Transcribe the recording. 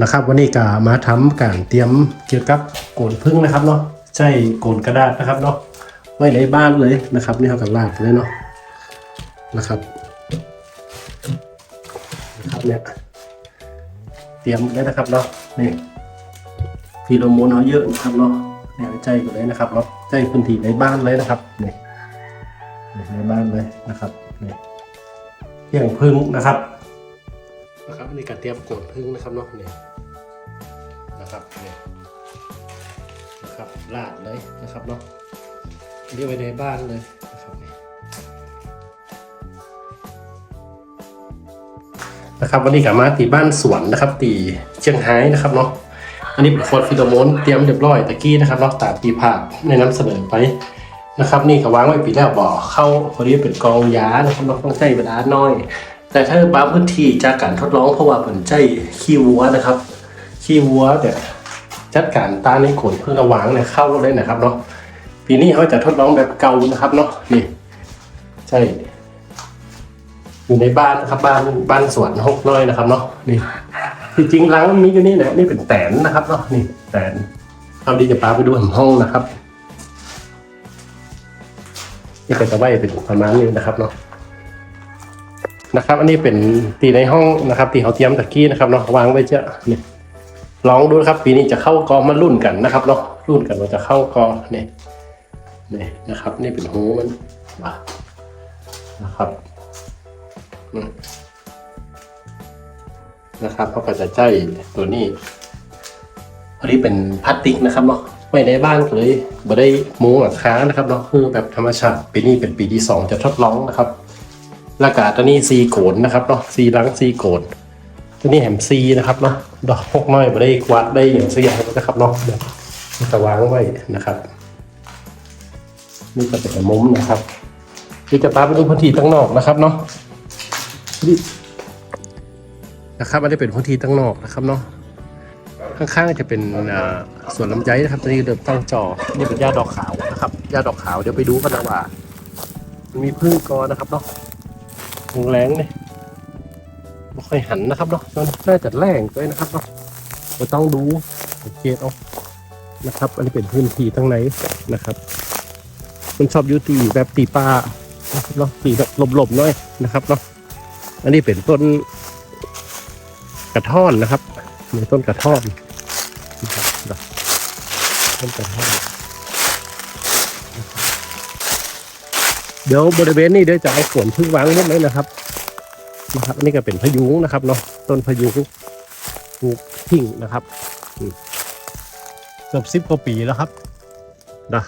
นะครับ วันนี้ก็มาทำการเตรียมเกี่ยวกับโกนพึ่งนะครับเนาะใช้โกนกระดาษนะครับเนาะไว้ในบ้านเลยนะครับ นี่เขากับลาดเลยเนาะนะครับนะครับเนี่ยเตรียมเลยนะครับเนาะนี่ฟีโรโมนเขาเยอะนะครับเนาะเนี่ยใจกันเลยนะครับเนาะใจพื้นที่ในบ้านเลยนะครับนี่ในบ้านเลยนะครับนี่เกี่ยงพึ่งนะครับนะครับอันนี้การเตรียมโกนพึ่งนะครับเนาะนี่ นะครับนี่นะครับลาดเลยนะครับเนาะเรียกไว้ในบ้านเลยนะครับนี่นะครับวันนี้กลับมาตีบ้านสวนนะครับตีเชียงไฮ้นะครับเนาะอันนี้เป็นโคดฟิโลโมนเตรียมเรียบร้อยตะกี้นะครับเนาะตามปีภาพในน้ำเสนอไปนะครับนี่ก็วางไว้ปีแล้วบ่อเข้าพอดีเป็นกองยานะครับเนาะต้องใช้เวลาน้อย แต่ถ้าบางพื้นที่จากการทดลองเพราะว่าผลใจขี้วัวนะครับ ขี้วัวเนี่ยจัดการตาในขนเพื่อระวางเนี่ยเข้าเลยนะครับเนาะปีนี้เขาจะทดลองแบบเก่านะครับเนาะนี่ใช่อยู่ในบ้านนะครับบ้านบ้านสวนหกน้อยนะครับเนาะนี่ที่จริงหล้างมีอยู่นี่แหละนี่เป็นแตนนะครับเนาะนี่แตนเอาดีจะพาไปดูห้องนะครับนี่ก็จะไว้เป็นประมาณนี้นะครับเนาะนะครับ อันนี้เป็นตีในห้องนะครับตีเขาเตรียมตะกี้นะครับเนาะวางไว้เจ้านี่ ลองดูครับ ปีนี้จะเข้ากอมารุ่นกันนะครับเนาะรุ่นกันว่าจะเข้ากอเนี่ยนี่นะครับ นี่เป็นหูมันว่านะครับนะครับเขาก็จะใจตัวนี้อันนี้เป็นพลาสติกนะครับเนาะไว้ในบ้านเลยบ่ได้มุงหลังคานะครับเนาะคือแบบธรรมชาติปีนี้เป็นปีที่สองจะทดลองนะครับ แลากาตัวนี้ซีโกนนะครับเนาะซีลังซีโกน ตัวนี้แหมซีนะครับเนาะดอกพกน้อยมาได้กวาดได้อย่างเสียนะครับเนาะเดี๋ยวจะวางไว้นะครับ นี่ก็เป็นมุมนะครับที่จะตามไปดูพื้นที่ตั้งนอกนะครับเนาะนี่นะครับอันนี้เป็นพื้นที่ตั้งนอกนะครับเนาะข้างๆจะเป็นอ่าสวนลำไยนะครับตอนนี้เดิมตั้งจอนี่เป็นหญ้าดอกขาวนะครับหญ้าดอกขาวเดี๋ยวไปดูกันนะว่างมีพึ่งกอนะครับเนาะแรงเนี่ย ไม่ค่อยหันนะครับเนาะมันน่าจะแรงด้วยนะครับเนาะเราต้องดูสังเกตเอานะครับ อันนี้เป็นพื้นที่ทั้งไหนนะครับ มันชอบอยุตีแบบตีปลาเนาะตีแบบหลบๆหน่อยนะครับเนาะอันนี้เป็นต้นกระท่อนนะครับมีต้นกระท่อนนะครับต้นกระท่อนเดี๋ยวบริเวณนี้เดี๋ยวจะเอาสวนพึ่งวางหมดเลยนะครับ นะครับอันนี้ก็เป็นพยุงนะครับเนาะต้นพยุงปลูกทิ้งนะครับเกือบสิบกว่าปีแล้วครับนะ